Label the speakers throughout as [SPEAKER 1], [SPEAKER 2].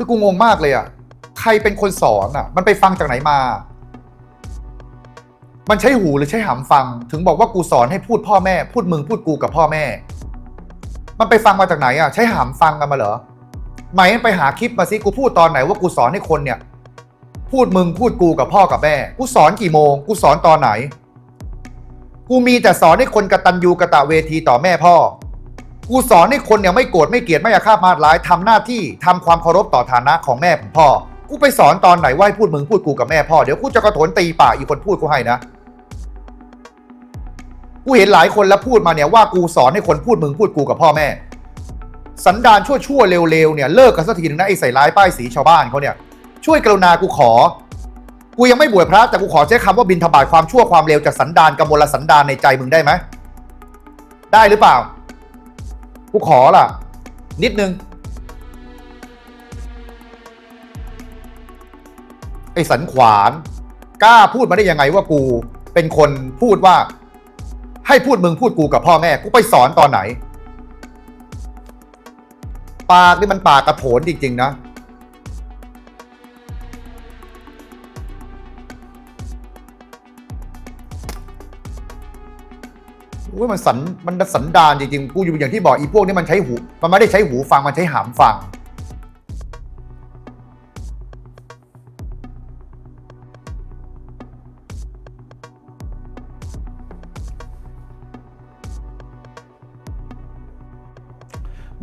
[SPEAKER 1] คือกูงงมากเลยอะใครเป็นคนสอนอะมันไปฟังจากไหนมา มันใช้หูหรือใช้หำฟัง ถึงบอกว่ากูสอนให้พูดพ่อแม่ พูดมึงพูดกูกับพ่อแม่ มันไปฟังมาจากไหนอะใช้หำฟังกันมาเหรอไหมไปหาคลิปมาสิกูพูดตอนไหนว่ากูสอนให้คนเนี่ย พูดมึงพูดกูกับพ่อกับแม่ กูสอนกี่โมง กูสอนตอนไหน กูมีแต่สอนให้คนกระตัญญูกระตะเวทีต่อแม่พ่อ กูสอนให้คนเนี่ยไม่โกรธไม่เกลียดไม่อาฆาตมาร้ายทำหน้าที่ทำความเคารพต่อฐานะของแม่ของพ่อ กูไปสอนตอนไหนว่าให้พูดมึงพูดกูกับแม่พ่อเดี๋ยวกูจะกระโถนตีป่าอีกคนพูดกูให้นะ กูเห็นหลายคนแล้วพูดมาเนี่ยว่ากูสอนให้คนพูดมึงพูดกูกับพ่อแม่ สันดานชั่วชั่วๆเร็วๆเนี่ยเลิกกันสักทีนึงนะไอ้ใส่ร้ายป้ายสีชาวบ้านเขาเนี่ยช่วยกรุณากูขอ กูยังไม่บวชพระแต่กูขอใช้คำว่าบินทบาทความชั่วความเร็วจากสันดานกำมลสันดานในใจมึงได้ไหมได้หรือเปล่า กูขอล่ะ นิดนึง ไอ้สันขวาน กล้าพูดมาได้ยังไงว่ากู เป็นคนพูดว่า ให้พูดมึงพูดกูกับพ่อแม่ กูไปสอนตอนไหน ปากนี่มันปากกระโถนจริง ๆ นะ อุ้ยมันสันมันสันดานจริงๆ กูอยู่อย่างที่บอกอีพวกนี้มันใช้หู มันไม่ได้ใช้หูฟัง มันใช้หามฟัง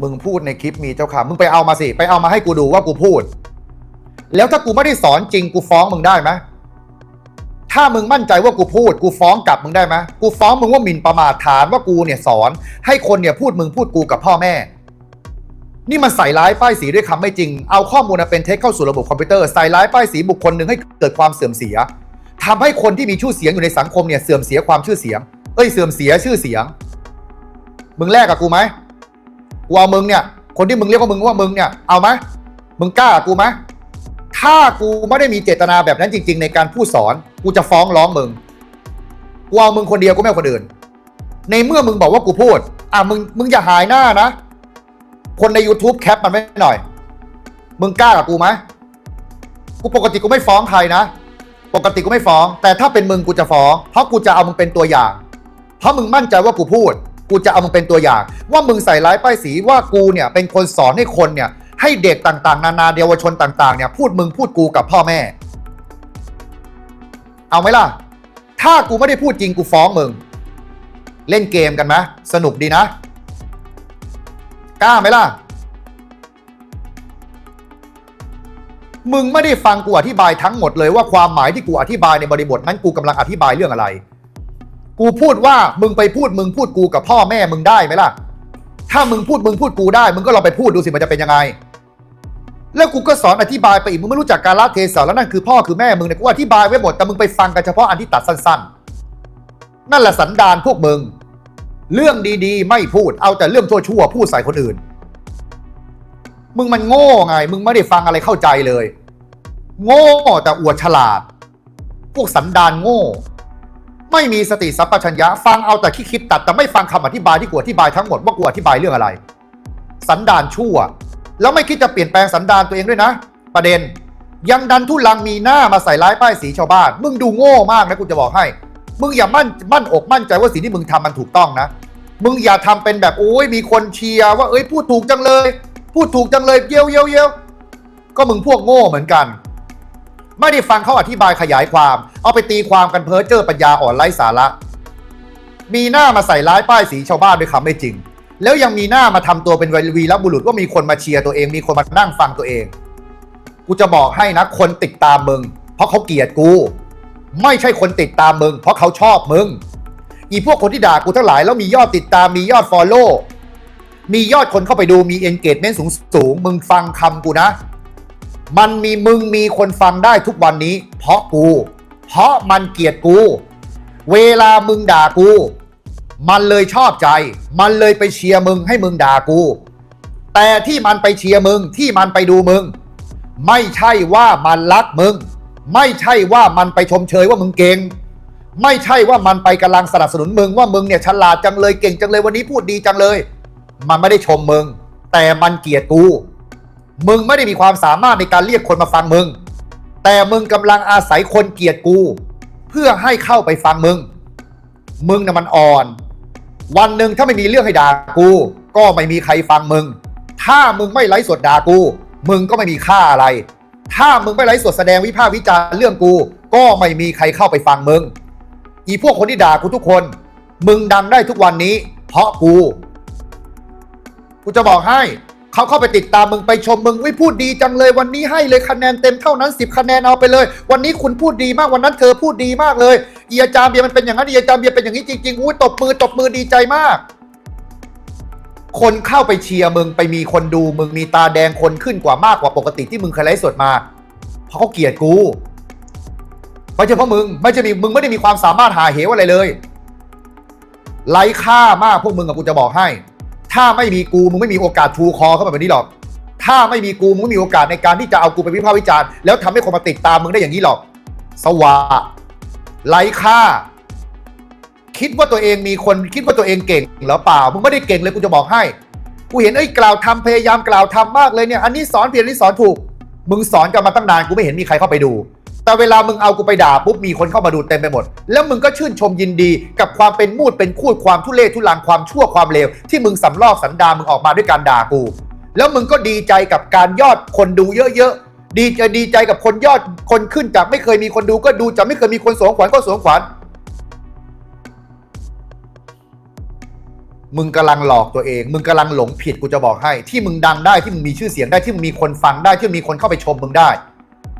[SPEAKER 1] มึงพูดในคลิปมีเจ้าค่ะ มึงไปเอามาสิ ไปเอามาให้กูดูว่ากูพูด แล้วถ้ากูไม่ได้สอนจริง กูฟ้องมึงได้ไหม ถ้ามึงมั่นใจว่ากูพูด กูฟ้องกลับมึงได้ไหมกูฟ้องมึงว่าหมิ่นประมาทฐานว่ากูเนี่ยสอน ให้คนเนี่ยพูดมึงพูดกูกับพ่อแม่ นี่มันใส่ร้ายป้ายสีด้วยคำไม่จริง เอาข้อมูลมาเป็นเท็จเข้าสู่ระบบคอมพิวเตอร์ใส่ร้ายป้ายสีบุคคลหนึ่งให้เกิดความเสื่อมเสียทำให้คนที่มีชื่อเสียงอยู่ในสังคมเนี่ยเสื่อมเสียความชื่อเสียง เอ้ยเสื่อมเสียชื่อเสียง มึงแลกกับกูไหมกูเอามึงเนี่ย คนที่มึงเรียกว่ามึงว่ามึงเนี่ย เอาไหมมึงกล้ากับกูไหม ถ้ากูไม่ได้มีเจตนาแบบนั้นจริง ๆ ในการพูดสอน กูจะฟ้องร้องมึง กูเอามึงคนเดียวกูไม่เอาคนอื่น ในเมื่อมึงบอกว่ากูพูด อะมึงมึงอย่าหายหน้านะ คนใน YouTube แคปมันไม่หน่อย มึงกล้ากับกูไหมกูปกติกูไม่ฟ้องใครนะ ปกติกูไม่ฟ้อง แต่ถ้าเป็นมึงกูจะฟ้อง เพราะกูจะเอามึงเป็นตัวอย่าง เพราะมึงมั่นใจว่ากูพูด กูจะเอามึงเป็นตัวอย่าง ว่ามึงใส่ร้ายป้ายสีว่ากูเนี่ยเป็นคนสอนให้คนเนี่ย ให้เด็กต่างๆ นานาเยาวชนต่างๆเนี่ยพูดมึงพูดกูกับพ่อแม่ เอาไหมล่ะ ถ้ากูไม่ได้พูดจริงกูฟ้องมึง เล่นเกมกันไหมสนุกดีนะ กล้าไหมล่ะ มึงไม่ได้ฟังกูอธิบายทั้งหมดเลยว่าความหมายที่กูอธิบายในบริบทนั้นกูกำลังอธิบายเรื่องอะไร กูพูดว่ามึงไปพูดมึงพูดกูกับพ่อแม่มึงได้ไหมล่ะถ้ามึงพูดมึงพูดกูได้ มึงก็ลองไปพูดดูสิมันจะเป็นยังไง แล้วกูก็สอนอธิบายไปอีกมึงไม่รู้จักการละเทศะแล้วนั่นคือพ่อคือแม่มึงเนี่ยกูอธิบายไว้หมดแต่มึงไปฟังกันเฉพาะอันที่ตัดสั้นๆ นั่นแหละสันดานพวกมึง เรื่องดีๆ ไม่พูดเอาแต่เรื่องชั่วๆพูดใส่คนอื่น มึงมันโง่ไง มึงไม่ได้ฟังอะไรเข้าใจเลย โง่แต่อวดฉลาด พวกสันดานโง่ ไม่มีสติสัพพัญญะฟังเอาแต่คิดคิดตัดแต่ไม่ฟังคำอธิบายที่กูอธิบายทั้งหมดว่ากูอธิบายเรื่องอะไร สันดานชั่ว แล้วไม่คิดจะเปลี่ยนแปลงสันดานตัวเองด้วยนะ ประเด็น ยังดันทุลังมีหน้ามาใส่ร้ายป้ายสีชาวบ้าน มึงดูโง่มากนะกูจะบอกให้ มึงอย่ามั่นมั่นอกมั่นใจว่าสิ่งที่มึงทำมันถูกต้องนะ มึงอย่าทำเป็นแบบโอ้ยมีคนเชียร์ว่าเอ้ยพูดถูกจังเลย พูดถูกจังเลยเยี่ยวเยี่ยวเยี่ยวก็มึงพวกโง่เหมือนกัน ไม่ได้ฟังเขาอธิบายขยายความ เอาไปตีความกันเพ้อเจ้อปัญญาอ่อนไร้สาระ มีหน้ามาใส่ร้ายป้ายสีชาวบ้านด้วยคำไม่จริง แล้วยังมีหน้ามาทำตัวเป็นวีรบุรุษว่ามีคนมาเชียร์ตัวเอง มีคนมานั่งฟังตัวเอง กูจะบอกให้นะ คนติดตามมึง เพราะเขาเกลียดกู ไม่ใช่คนติดตามมึง เพราะเขาชอบมึง อีพวกคนที่ด่ากูทั้งหลาย แล้วมียอดติดตามมียอดฟอลโล่มียอดคนเข้าไปดูมี engagement สูงสูงมึงฟังคำกูนะ มันมีมึงมีคนฟังได้ทุกวันนี้ เพราะกู เพราะมันเกลียดกู เวลามึงด่ากู มันเลยชอบใจ มันเลยไปเชียร์มึงให้มึงด่ากู แต่ที่มันไปเชียร์มึงที่มันไปดูมึง ไม่ใช่ว่ามันรักมึง ไม่ใช่ว่ามันไปชมเชยว่ามึงเก่ง ไม่ใช่ว่ามันไปกำลังสนับสนุนมึงว่ามึงเนี่ยฉลาดจังเลยเก่งจังเลยวันนี้พูดดีจังเลย มันไม่ได้ชมมึง แต่มันเกลียดกู มึงไม่ได้มีความสามารถในการเรียกคนมาฟังมึง แต่มึงกำลังอาศัยคนเกลียดกู เพื่อให้เข้าไปฟังมึง มึงน่ะมันอ่อน วันหนึ่งถ้าไม่มีเรื่องให้ด่ากู ก็ไม่มีใครฟังมึง ถ้ามึงไม่ไลฟ์สดด่ากู มึงก็ไม่มีค่าอะไร ถ้ามึงไม่ไลฟ์สดแสดงวิพากษ์วิจารณ์เรื่องกู ก็ไม่มีใครเข้าไปฟังมึง อีพวกคนที่ด่ากูทุกคน มึงดังได้ทุกวันนี้ เพราะกู กูจะบอกให้ เขาเข้าไปติดตามมึงไปชมมึงวิพูดดีจังเลยวันนี้ให้เลยคะแนนเต็มเท่านั้น 10 คะแนนเอาไปเลย วันนี้คุณพูดดีมากวันนั้นเธอพูดดีมากเลยเอียจามเบียมันเป็นอย่างนั้นเอียจามเบียเป็นอย่างนี้จริงๆอุ้ยตบมือตบมือดีใจมาก คนเข้าไปเชียร์มึงไปมีคนดูมึงมีตาแดงคนขึ้นกว่ามากกว่าปกติที่มึงเคยไลฟ์สดมา เพราะเขาเกลียดกูไม่ใช่เพราะมึงไม่ใช่มีมึงไม่ได้มีความสามารถหาเหวอะไรเลยไร้ค่ามากพวกมึงกับกูจะบอกให้ ถ้าไม่มีกูมึงไม่มีโอกาสทูคอเข้ามาแบบนี้หรอก ถ้าไม่มีกูมึงไม่มีโอกาสในการที่จะเอากูไปวิพากษ์วิจารณ์แล้วทำให้คนมาติดตามมึงได้อย่างนี้หรอก สวะไร้ค่า คิดว่าตัวเองมีคนคิดว่าตัวเองเก่งหรือเปล่ามึงไม่ได้เก่งเลยกูจะบอกให้กูเห็นไอ้กล่าวทำพยายามกล่าวทำมากเลยเนี่ย อันนี้สอนผิดอันนี้สอนถูก มึงสอนกันมาตั้งนานกูไม่เห็นมีใครเข้าไปดู แต่เวลามึงเอากูไปด่าปุ๊บมีคนเข้ามาดูเต็มไปหมด แล้วมึงก็ชื่นชมยินดีกับความเป็นมูดเป็นคูดความทุเลศทุลังความชั่วความเลวที่มึงสำลอกสันดานมึงออกมาด้วยการด่ากู แล้วมึงก็ดีใจกับการยอดคนดูเยอะๆดีจะดีใจกับคนยอดคนขึ้นจากไม่เคยมีคนดูก็ดูจากไม่เคยมีคนสวงขวัญก็สวงขวัญมึงกำลังหลอกตัวเอง มึงกำลังหลงผิดกูจะบอกให้ ที่มึงดังได้ที่มึงมีชื่อเสียงได้ที่มึงมีคนฟังได้ที่มีคนเข้าไปชมมึงได้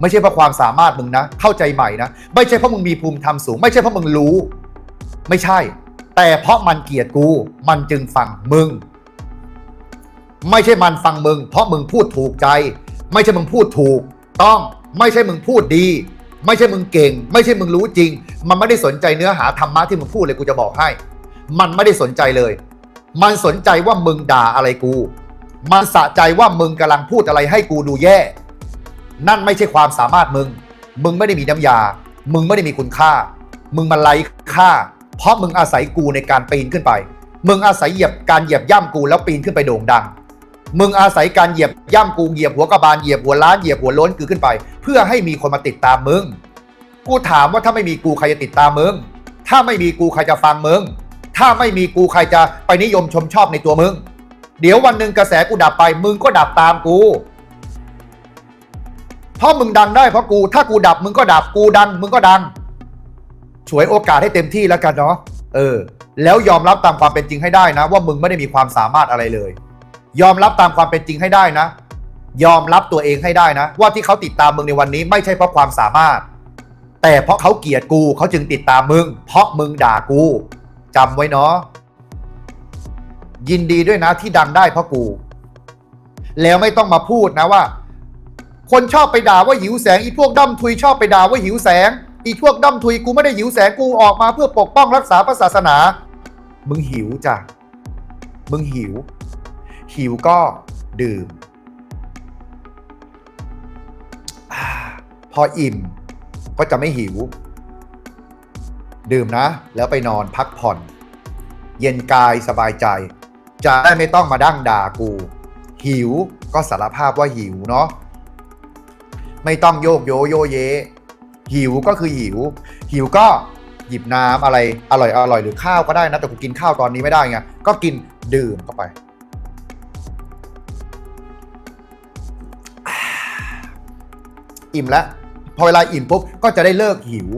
[SPEAKER 1] ไม่ใช่เพราะความสามารถมึงนะ เข้าใจใหม่นะ ไม่ใช่เพราะมึงมีภูมิธรรมสูง ไม่ใช่เพราะมึงรู้ ไม่ใช่ แต่เพราะมันเกลียดกู มันจึงฟังมึง ไม่ใช่มันฟังมึง เพราะมึงพูดถูกใจ ไม่ใช่มึงพูดถูก ต้อง ไม่ใช่มึงพูดดี ไม่ใช่มึงเก่ง ไม่ใช่มึงรู้จริง มันไม่ได้สนใจเนื้อหาธรรมะที่มึงพูดเลยกูจะบอกให้ มันไม่ได้สนใจเลย มันสนใจว่ามึงด่าอะไรกู มันสะใจว่ามึงกำลังพูดอะไรให้กูดูแย่ นั่นไม่ใช่ความสามารถมึง มึงไม่ได้มีน้ำยา มึงไม่ได้มีคุณค่า มึงมาไร้ค่า เพราะมึงอาศัยกูในการปีนขึ้นไป มึงอาศัยเหยียบการเหยียบย่ำกูแล้วปีนขึ้นไปโด่งดัง มึงอาศัยการเหยียบย่ำกูเหยียบหัวกระบาลเหยียบหัวล้านเหยียบหัวล้นกูขึ้นไป เพื่อให้มีคนมาติดตามมึง กูถามว่าถ้าไม่มีกูใครจะติดตามมึง ถ้าไม่มีกูใครจะฟังมึง ถ้าไม่มีกูใครจะไปนิยมชมชอบในตัวมึง เดี๋ยววันหนึ่งกระแสกูดับไป มึงก็ดับตามกู ราะมึงดังได้เพราะกู ถ้ากูดับมึงก็ดับกูดัง มึงก็ดัง ฉวยโอกาสให้เต็มที่แล้วกันเนาะ เออ แล้วยอมรับตามความเป็นจริงให้ได้นะ ว่ามึงไม่ได้มีความสามารถอะไรเลย ยอมรับตามความเป็นจริงให้ได้นะ ยอมรับตัวเองให้ได้นะ ว่าที่เขาติดตามมึงในวันนี้ ไม่ใช่เพราะความสามารถ แต่เพราะเขาเกลียดกูเขาจึงติดตามมึง เพราะมึงด่ากูจำไว้เนาะยินดีด้วยนะที่ดังได้เพราะกู แล้วไม่ต้องมาพูดนะว่า คนชอบไปด่าว่าหิวแสงอีพวกด้อมทุยชอบไปด่าว่าหิวแสง อีพวกด้อมทุยกูไม่ได้หิวแสงกูออกมาเพื่อปกป้องรักษาพระศาสนา มึงหิวจ้ะ มึงหิว หิวก็ดื่มอพออิ่มก็จะไม่หิว ดื่มนะ แล้วไปนอนพักผ่อน เย็นกายสบายใจ จะได้ไม่ต้องมาดั้งด่ากู หิวก็สารภาพว่าหิวเนาะ ไม่ต้องโยกโยโยเย หิวก็คือหิว หิวก็หยิบน้ำอะไรอร่อยอร่อยหรือข้าวก็ได้นะแต่กูกินข้าวตอนนี้ไม่ได้ไงก็กินดื่มเข้าไป อิ่มแล้วพอเวลาอิ่มปุ๊บก็จะได้เลิกหิว